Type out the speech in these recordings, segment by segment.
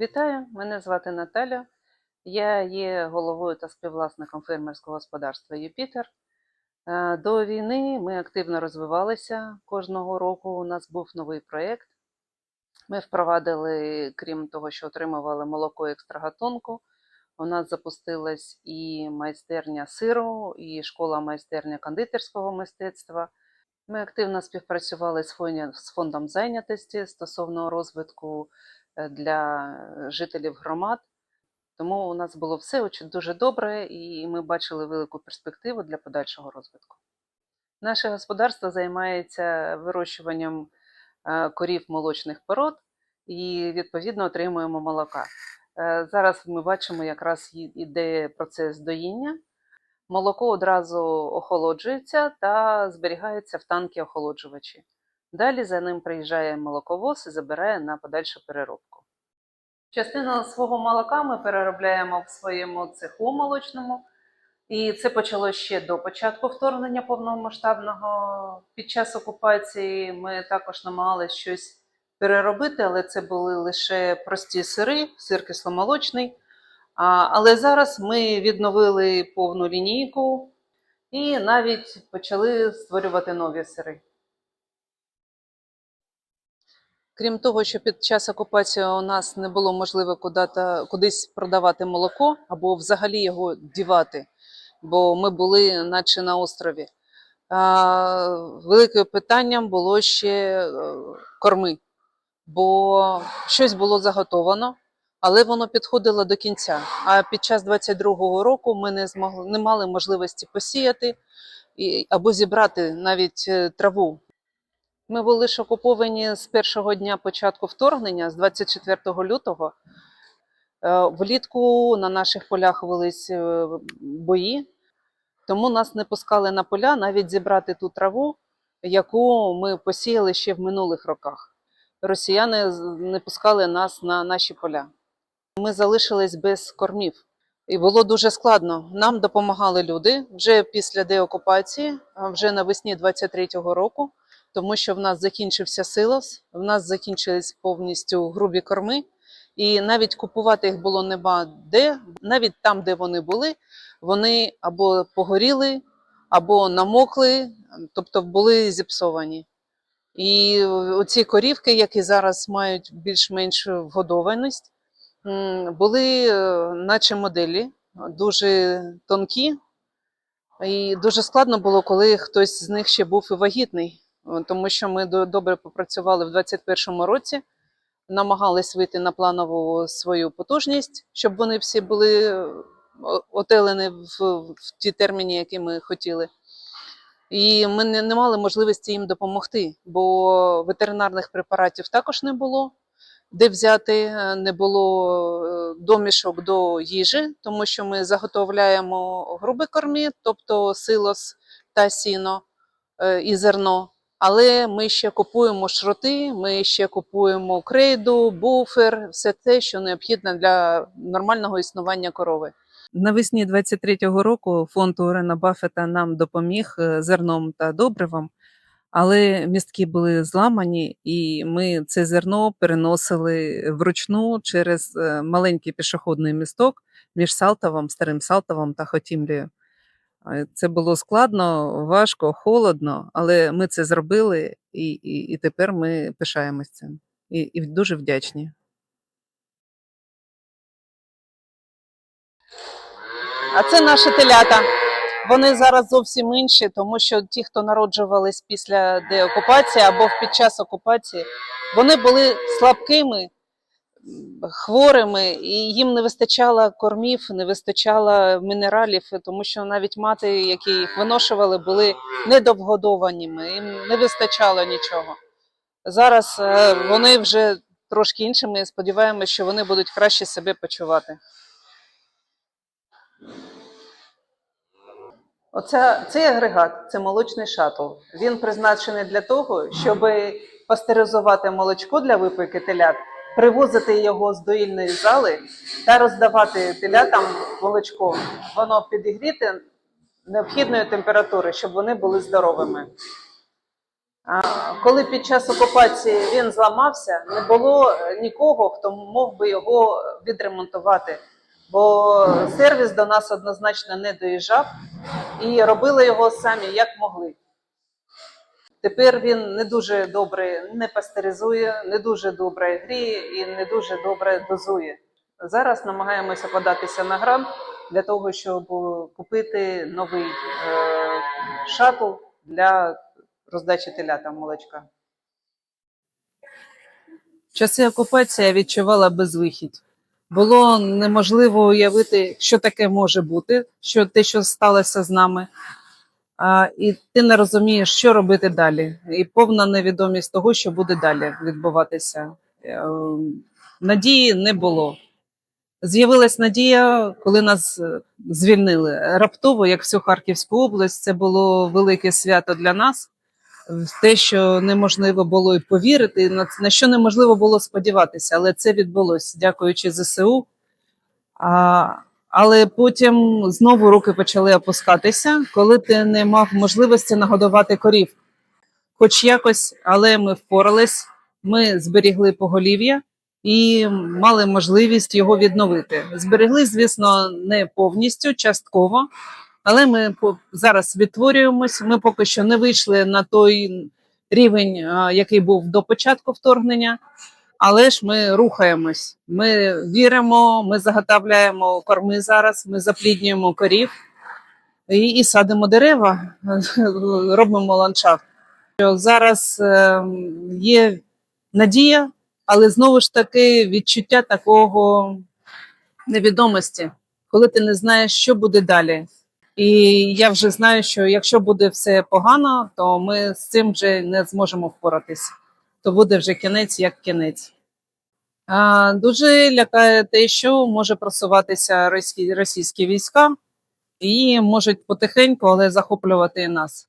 Вітаю, мене звати Наталя. Я є головою та співвласником фермерського господарства Юпітер. Е, До війни ми активно розвивалися. Кожного року у нас був новий проєкт. Ми впровадили, крім того, що отримували молоко екстрагатунку, у нас запустилась і майстерня сиру, і школа майстерня кондитерського мистецтва. Ми активно співпрацювали з фондом зайнятості стосовно розвитку для жителів громад. Тому у нас було все дуже добре, і ми бачили велику перспективу для подальшого розвитку. Наше господарство займається вирощуванням е, корів молочних пород і відповідно отримуємо молока. Е, Зараз ми бачимо, якраз іде процес доїння. Молоко одразу охолоджується та зберігається в танки охолоджувачі. Далі за ним приїжджає молоковоз і забирає на подальшу переробку. Частину свого молока ми переробляємо в своєму цеху молочному, і це почалося ще до початку вторгнення повномасштабного. Під час окупації ми також намагалися щось переробити, але це були лише прості сири, сир кисломолочний. Але зараз ми відновили повну лінійку і навіть почали створювати нові сири. Крім того, що під час окупації у нас не було можливо куди-то- кудись продавати молоко або взагалі його дівати, бо ми були наче на острові. Великим питанням було ще е, корми, бо щось було заготовано, але воно підходило до кінця. А під час 22-го року ми не змогли, не мали можливості посіяти або зібрати навіть е, траву. Ми були ж окуповані з першого дня початку вторгнення, з 24 лютого. Е, Влітку на наших полях велись е, бої, тому нас не пускали на поля навіть зібрати ту траву, яку ми посіяли ще в минулих роках. Росіяни не пускали нас на наші поля. Ми залишились без кормів. І було дуже складно. Нам допомагали люди вже після деокупації, вже навесні 23-го року, тому що в нас закінчився силос, в нас закінчились повністю грубі корми, і навіть купувати їх було нема де. Навіть там, де вони були, вони або погоріли, або намокли, тобто були зіпсовані. І оці корівки, які зараз мають більш-менш вгодованість, були е, наче моделі, дуже тонкі, і дуже складно було, коли хтось з них ще був і вагітний, тому що ми добре попрацювали в 2021 році, намагались вийти на планову свою потужність, щоб вони всі були е, отелені в, в ті терміни, які ми хотіли. І ми не, не мали можливості їм допомогти, бо ветеринарних препаратів також не було. Де взяти е, не було е, домішок до їжі, тому що ми заготовляємо грубі кормі, тобто силос та сіно е, і зерно. Але ми ще купуємо шроти, ми ще купуємо крейду, буфер, все те, що необхідно для нормального існування корови. Навесні 23-го року фонд Уоррена Баффета нам допоміг е, зерном та добривом, але містки були зламані, і ми це зерно переносили вручну через е, маленький пішохідний місток між Салтовом, Старим Салтовом та Хотімлею. Е, Це було складно, важко, холодно, але ми це зробили, і, і, і тепер ми пишаємось цим. І, і дуже вдячні. А це наші телята. Вони зараз зовсім інші, тому що ті, хто народжувались після деокупації або під час окупації, вони були слабкими, хворими, і їм не вистачало кормів, не вистачало мінералів, тому що навіть мати, які їх виношували, були недовгодованими, їм не вистачало нічого. Зараз е, вони вже трошки іншими, сподіваємося, що вони будуть краще себе почувати. Оце, цей агрегат це молочний шатл. Він призначений для того, щоб пастеризувати молочко для випийки телят, привозити його з доїльної зали та роздавати телятам молочко. Воно підігріте необхідної температури, щоб вони були здоровими. Коли під час окупації він зламався, не було е, нікого, хто мог би його відремонтувати. Бо сервіс до нас однозначно не доїжджав і робили його самі як могли. Тепер він не дуже добре не пастеризує, не дуже добре гріє і не дуже добре дозує. Зараз намагаємося податися на грант для того, щоб купити новий е, шатл для роздачі телята молочка. Часи окупації я відчувала безвихідь. Було неможливо уявити, що таке може бути, що те, що сталося з нами. І ти не розумієш, що робити далі. І повна невідомість того, що буде далі відбуватися. Е, Надії не було. З'явилась надія, коли нас е, звільнили раптово, як всю Харківську область. Це було велике свято для нас. В те, що неможливо було і повірити, на що неможливо було сподіватися, але це відбулося, дякуючи ЗСУ. А, але потім знову руки почали опускатися, коли ти не мав можливості нагодувати корів. Хоч якось, але ми впорались, ми зберігли поголів'я і мали можливість його відновити. Зберегли, звісно, не повністю, частково, але ми зараз відтворюємось. Ми поки що не вийшли на той рівень, який був до початку вторгнення. Але ж ми рухаємось. Ми віримо, ми заготовляємо корми зараз, ми запліднюємо корів і, і садимо дерева, робимо ландшафт. Зараз е, є надія, але знову ж таки відчуття такого невідомості, коли ти не знаєш, що буде далі. І я вже знаю, що якщо буде все погано, то ми з цим вже не зможемо впоратись. То буде вже кінець як кінець. А, дуже лякає те, що може просуватися російські, російські війська і можуть потихеньку, але захоплювати і нас.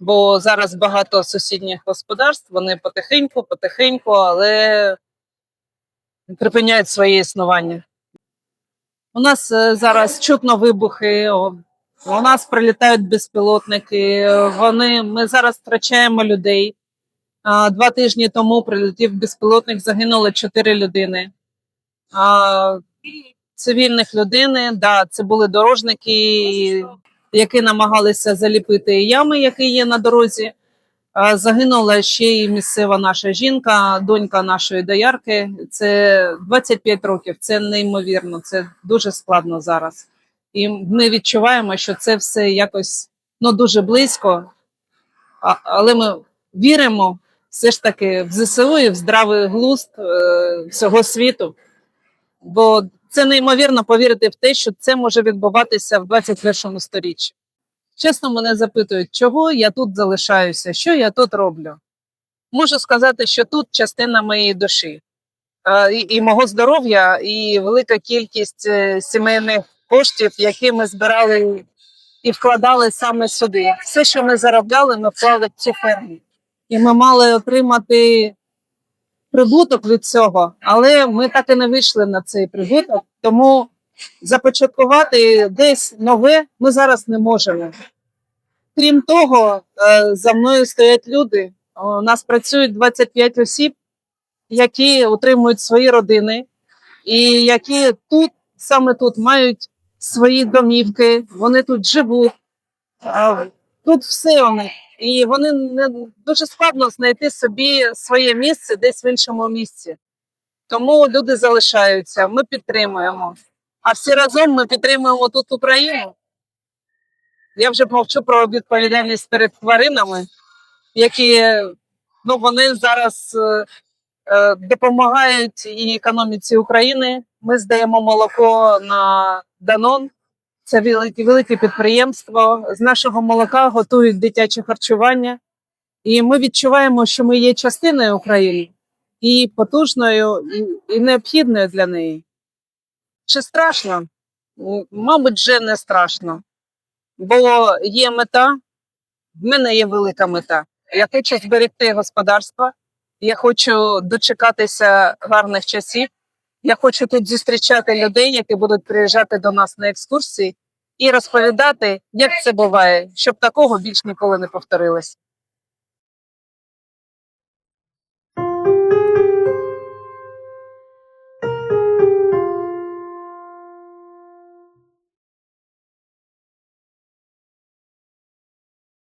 Бо зараз багато сусідніх господарств, вони потихеньку, потихеньку, але припиняють своє існування. У нас е, зараз чутно вибухи, у нас прилітають безпілотники. Вони, ми зараз втрачаємо людей. Два тижні тому прилетів безпілотник, загинуло чотири людини. Цивільних людини, да, це були дорожники, які намагалися заліпити ями, які є на дорозі. Загинула ще й місцева наша жінка, донька нашої доярки. Це 25 років. Це неймовірно, це дуже складно зараз. І ми відчуваємо, що це все якось ну, дуже близько, але ми віримо все ж таки в ЗСУ і в здравий глузд е, всього світу. Бо це неймовірно повірити в те, що це може відбуватися в 21 сторіччі. Чесно, мене запитують, чого я тут залишаюся, що я тут роблю. Можу сказати, що тут частина моєї душі і, і мого здоров'я, і велика кількість е, сімейних коштів, які ми збирали і вкладали саме сюди. Все, що ми заробляли, ми вклали в ці фермі. І ми мали отримати прибуток від цього, але ми так і не вийшли на цей прибуток. Тому започаткувати десь нове ми зараз не можемо. Крім того, е, за мною стоять люди. У нас працюють 25 осіб, які утримують свої родини, і які тут, саме тут, мають свої домівки, вони тут живуть. Тут все у них. І вони не дуже складно знайти собі своє місце десь в іншому місці. Тому люди залишаються, ми підтримуємо. А всі разом ми підтримуємо тут Україну. Я вже мовчу про відповідальність перед тваринами, які ну, вони зараз е, е, допомагають і економіці України. Ми здаємо молоко на Данон. Це велике, велике підприємство. З нашого молока готують дитяче харчування. І ми відчуваємо, що ми є частиною України і потужною, і, необхідною для неї. Чи страшно? Мабуть, вже не страшно. Бо є мета, в мене є велика мета. Я хочу зберегти господарство, я хочу дочекатися гарних часів. Я хочу тут зустрічати людей, які будуть приїжджати до нас на екскурсії, і розповідати, як це буває, щоб такого більш ніколи не повторилось.